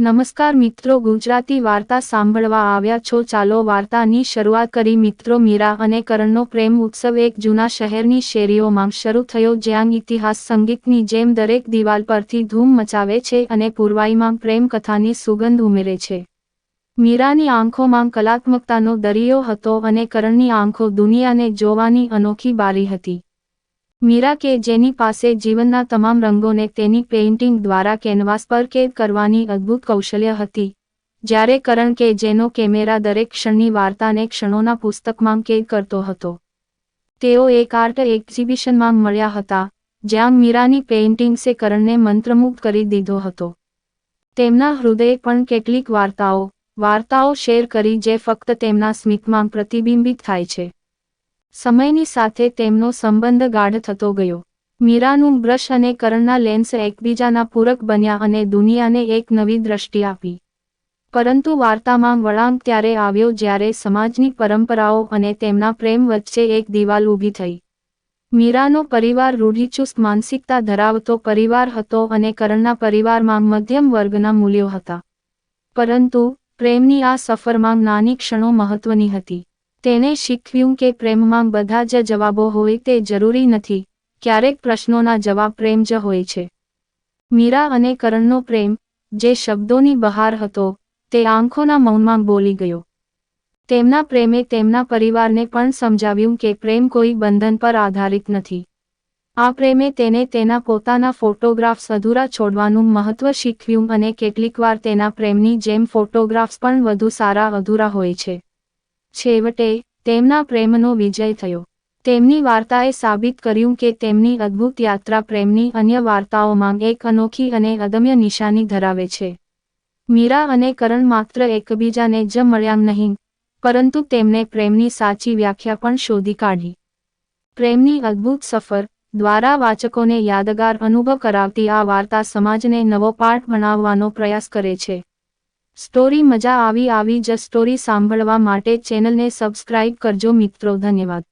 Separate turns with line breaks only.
નમસ્કાર મિત્રો, ગુજરાતી વાર્તા સાંભળવા આવ્યા છો. ચાલો વાર્તાની શરૂઆત કરી. મિત્રો, મીરા અને કરણનો પ્રેમ ઉત્સવ એક જૂના શહેરની શેરીઓમાં શરૂ થયો, જ્યાં ઇતિહાસ સંગીતની જેમ દરેક દિવાલ પરથી ધૂમ મચાવે છે અને પૂર્વાઈમાં પ્રેમ કથાની સુગંધ ઉમેરે છે. મીરાની આંખોમાં કલાત્મકતાનો દરિયો હતો અને કરણની આંખો દુનિયાને જોવાની અનોખી બારી હતી. મીરા કે જેની પાસે જીવનના તમામ રંગોને તેની પેઇન્ટિંગ દ્વારા કેનવાસ પર કેદ કરવાની અદ્ભુત કૌશલ્ય હતી. જ્યારે કરણ કે જેનો કેમેરા દરેક ક્ષણની વાર્તાને ક્ષણોના પુસ્તકમાં કેદ કરતો હતો. તેઓ એક આર્ટ એક્ઝિબિશનમાં મળ્યા હતા, જ્યાં મીરાની પેઇન્ટિંગ્સે કરણને મંત્રમુગ્ધ કરી દીધો હતો. તેમના હૃદયે પણ કેટલીક વાર્તાઓ વાર્તાઓ શેર કરી જે ફક્ત તેમના સ્મિતમાં પ્રતિબિંબિત થાય છે. સમયની સાથે તેમનો સંબંધ ગાઢ થતો ગયો. મીરાનું બ્રશ અને કરણના લેન્સ એકબીજાના પૂરક બન્યા અને દુનિયાને એક નવી દ્રષ્ટિ આપી. પરંતુ વાર્તામાં વળાંક ત્યારે આવ્યો જ્યારે સમાજની પરંપરાઓ અને તેમના પ્રેમ વચ્ચે એક દિવાલ ઊભી થઈ. મીરાનો પરિવાર રૂઢિચુસ્ત માનસિકતા ધરાવતો પરિવાર હતો અને કરણના પરિવારમાં મધ્યમ વર્ગના મૂલ્યો હતા. પરંતુ પ્રેમની આ સફરમાં નાની ક્ષણો મહત્વની હતી. તેને શીખવ્યું કે પ્રેમમાં બધા જ જવાબો હોય તે જરૂરી નથી, ક્યારેક પ્રશ્નોના જવાબ પ્રેમ જ હોય છે. મીરા અને કરણનો પ્રેમ, જે શબ્દોની બહાર હતો, તે આંખોના મૌનમાં બોલી ગયો. તેમના પ્રેમે તેમના પરિવારને પણ સમજાવ્યું કે પ્રેમ કોઈ બંધન પર આધારિત નથી. આ પ્રેમે તેને તેના પોતાના ફોટોગ્રાફ્સ અધૂરા છોડવાનું મહત્વ શીખવ્યું અને કેટલીકવાર તેના પ્રેમની જેમ ફોટોગ્રાફ્સ પણ વધુ સારા અધૂરા હોય છે. છેવટે તેમના પ્રેમનો વિજય થયો. તેમની વાર્તાએ સાબિત કર્યું કે તેમની અદ્ભુત યાત્રા પ્રેમની અન્ય વાર્તાઓમાં એક અનોખી અને અદમ્ય નિશાની ધરાવે છે. મીરા અને કરણ માત્ર એકબીજાને જ મળ્યા નહીં, પરંતુ તેમને પ્રેમની સાચી વ્યાખ્યા પણ શોધી કાઢી. પ્રેમની અદ્ભુત સફર દ્વારા વાચકોને યાદગાર અનુભવ કરાવતી આ વાર્તા સમાજને નવો પાઠ ભણાવવાનો પ્રયાસ કરે છે. સ્ટોરી મજા આવી આવી જ સ્ટોરી સાંભળવા માટે ચેનલને સબસ્ક્રાઇબ કરજો મિત્રો ધન્યવાદ.